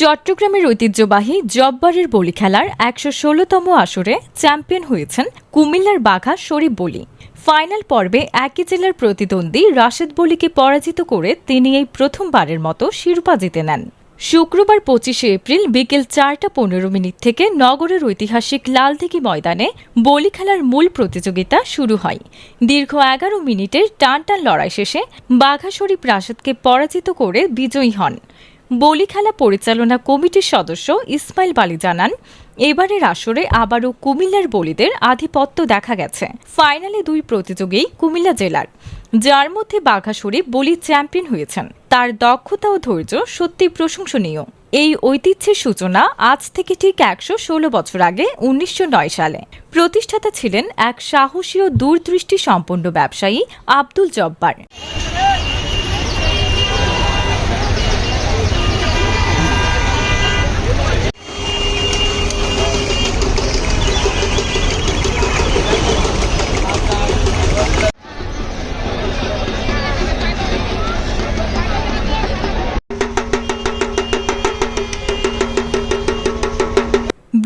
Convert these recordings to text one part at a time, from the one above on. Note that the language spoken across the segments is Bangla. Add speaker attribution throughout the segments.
Speaker 1: চট্টগ্রামের ঐতিহ্যবাহী জব্বারের বলি খেলার একশো ষোলোতম আসরে চ্যাম্পিয়ন হয়েছেন কুমিল্লার বাঘা শরীফ বলি। ফাইনাল পর্বে একই জেলার প্রতিদ্বন্দ্বী রাশেদ বলিকে পরাজিত করে তিনি এই প্রথমবারের মতো শিরোপা জিতে নেন। শুক্রবার পঁচিশে এপ্রিল বিকেল চারটা পনেরো মিনিট থেকে নগরের ঐতিহাসিক লালদিঘি ময়দানে বলি খেলার মূল প্রতিযোগিতা শুরু হয়। দীর্ঘ এগারো মিনিটের টান টান লড়াই শেষে বাঘা শরীফ রাশেদকে পরাজিত করে বিজয়ী হন। বলি খেলা পরিচালনা কমিটির সদস্য ইসমাইল বালি জানান, এবারের আসরে আবারও কুমিল্লার বলিদের আধিপত্য দেখা গেছে। ফাইনালে দুই প্রতিযোগী কুমিল্লা জেলার, যার মধ্যে বাঘা শরীফ বলি চ্যাম্পিয়ন হয়েছেন। তার দক্ষতা ও ধৈর্য সত্যি প্রশংসনীয়। এই ঐতিহ্যের সূচনা আজ থেকে ঠিক একশো ষোলো বছর আগে উনিশশো নয় সালে। প্রতিষ্ঠাতা ছিলেন এক সাহসী ও দূরদৃষ্টি সম্পন্ন ব্যবসায়ী আব্দুল জব্বার।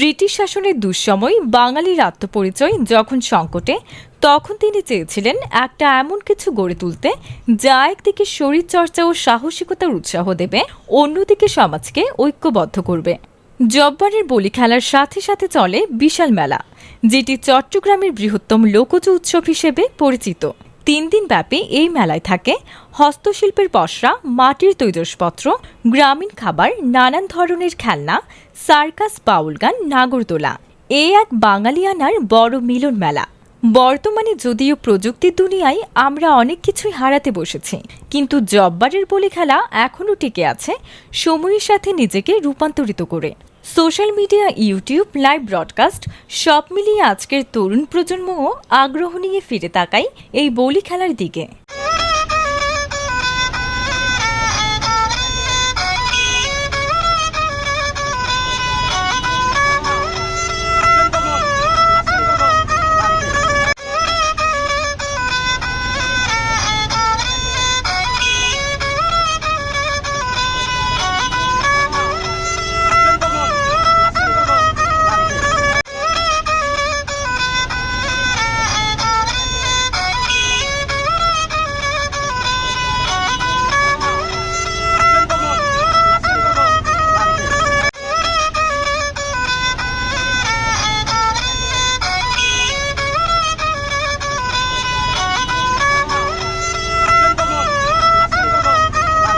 Speaker 1: ব্রিটিশ শাসনের দুঃসময় বাঙালির আত্মপরিচয় যখন সংকটে, তখন তিনি চেয়েছিলেন একটা এমন কিছু গড়ে তুলতে যা একদিকে শরীরচর্চা ও সাহসিকতার উৎসাহ দেবে, অন্যদিকে সমাজকে ঐক্যবদ্ধ করবে। জব্বারের বলি খেলার সাথে সাথে চলে বিশাল মেলা, যেটি চট্টগ্রামের বৃহত্তম লোকজ উৎসব হিসেবে পরিচিত। তিন দিন ব্যাপী এই মেলায় থাকে হস্তশিল্পের পসরা, মাটির তৈজসপত্র, গ্রামীণ খাবার, নানান ধরনের খেলনা, সার্কাস, বাউল গান, নাগরদোলা। এ এক বাঙালিয়ানার বড় মিলন মেলা। বর্তমানে যদিও প্রযুক্তির দুনিয়ায় আমরা অনেক কিছুই হারাতে বসেছি, কিন্তু জব্বারের বলি খেলা এখনও টিকে আছে সময়ের সাথে নিজেকে রূপান্তরিত করে। Social media, YouTube, live broadcast সব মিলিয়ে আজকের তরুণ প্রজন্মও আগ্রহ নিয়ে ফিরে তাকাই এই বলি খেলার দিকে।